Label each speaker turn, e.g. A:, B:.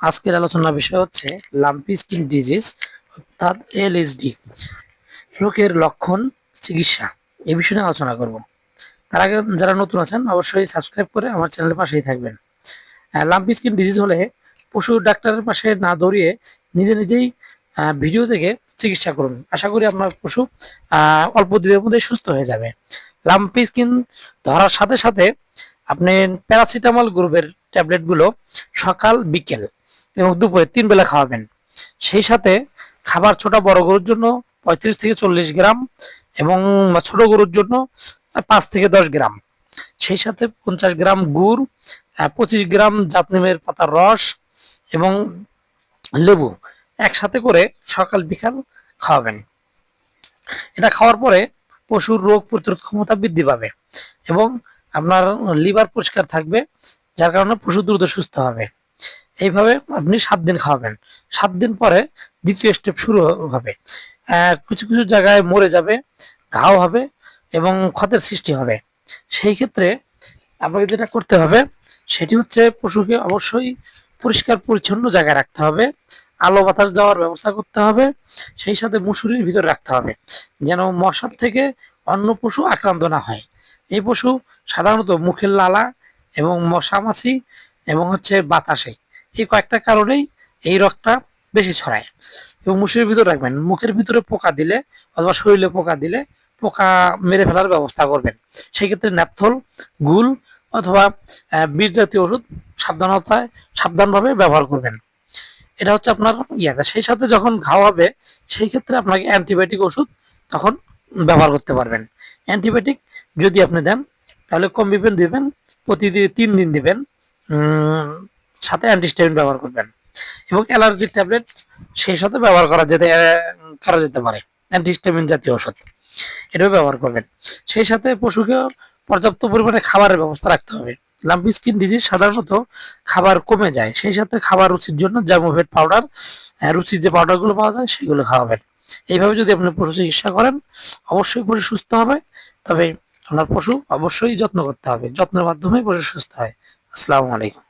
A: আজকের আলোচনার বিষয় হচ্ছে লাম্পি স্কিন ডিজিজ, অর্থাৎ এলএসডি রোগের লক্ষণ, চিকিৎসা। এ বিষয়ে আলোচনা করব। তার আগে যারা নতুন আছেন, অবশ্যই সাবস্ক্রাইব করে আমার চ্যানেলের পাশেই থাকবেন। লাম্পি স্কিন ডিজিজ হলে পশু ডাক্তারের পাশে না দৌড়িয়ে নিজে নিজেই ভিডিও থেকে চিকিৎসা করুন। আশা করি আপনার পশু অল্প দিনের মধ্যে সুস্থ হয়ে যাবে। লাম্পি স্কিন ধরার সাথে সাথে আপনি প্যারাসিটামল গ্রুপের ট্যাবলেটগুলো সকাল, বিকেল এবং দুপুরে তিন বেলা খাওয়াবেন। সেই সাথে খাবার ছোট বড় গরুর জন্য পঁয়ত্রিশ থেকে চল্লিশ গ্রাম এবং ছোট গরুর জন্য পাঁচ থেকে দশ গ্রাম। সেই সাথে পঞ্চাশ গ্রাম গুড় পঁচিশ গ্রাম জাতনিমের পাতার রস এবং লেবু একসাথে করে সকাল বিকাল খাওয়াবেন। এটা খাওয়ার পরে পশুর রোগ প্রতিরোধ ক্ষমতা বৃদ্ধি পাবে এবং আপনার লিভার পরিষ্কার থাকবে, যার কারণে পশু দ্রুত সুস্থ হবে। এইভাবে আপনি সাত দিন খাওয়াবেন। সাত দিন পরে দ্বিতীয় স্টেপ শুরু হবে। কিছু কিছু জায়গায় মরে যাবে, ঘাও হবে এবং ক্ষতের সৃষ্টি হবে। সেই ক্ষেত্রে আপনাকে যেটা করতে হবে, সেটি হচ্ছে পশুকে অবশ্যই পরিষ্কার পরিচ্ছন্ন জায়গায় রাখতে হবে। আলো বাতাস যাওয়ার ব্যবস্থা করতে হবে। সেই সাথে মুসুরির ভিতরে রাখতে হবে। যেন মশার থেকে অন্য পশু আক্রান্ত না হয়। এই পশু সাধারণত মুখের লালা এবং মশামাছি এবং হচ্ছে বাতাসে। এই কয়েকটা কারণেই এই রোগটা বেশি ছড়ায়। এবং মুসুরির ভিতরে রাখবেন, মুখের ভিতরে পোকা দিলে অথবা শরীরে পোকা দিলে পোকা মেরে ফেলার ব্যবস্থা করবেন। সেই ক্ষেত্রে ন্যাপথল, গুল অথবা বীর জাতীয় ওষুধ সাবধানতায়, সাবধানভাবে ব্যবহার করবেন। এটা হচ্ছে আপনার ইয়াতে সেই সাথে যখন ঘাও হবে, সেই ক্ষেত্রে আপনাকে অ্যান্টিবায়োটিক ওষুধ তখন ব্যবহার করতে পারবেন। অ্যান্টিবায়োটিক যদি আপনি দেন, তাহলে কমবিপেন দিবেন, প্রতিদিন তিন দিন দিবেন সাথে অ্যান্টিস্টামিন ব্যবহার করবেন। এবং অ্যালার্জির ট্যাবলেট সেই সাথে ব্যবহার করা যেতে করা যেতে পারে। অ্যান্টিস্টামিন জাতীয় ওষুধ এটাও ব্যবহার করবেন। সেই সাথে পশুকেও পর্যাপ্ত পরিমাণে খাবারের ব্যবস্থা রাখতে হবে। লাম্পি স্কিন ডিজিজ সাধারণত খাবার কমে যায়। সেই সাথে খাবার রুচির জন্য জামোভেট পাউডার রুচির যে পাউডারগুলো পাওয়া যায় সেগুলো খাওয়াবেন। এইভাবে যদি আপনি পশু চিকিৎসা করেন, অবশ্যই পশু সুস্থ হবে। তবে আপনার পশু অবশ্যই যত্ন করতে হবে। যত্নের মাধ্যমে পশু সুস্থ হয়। আসসালামু আলাইকুম।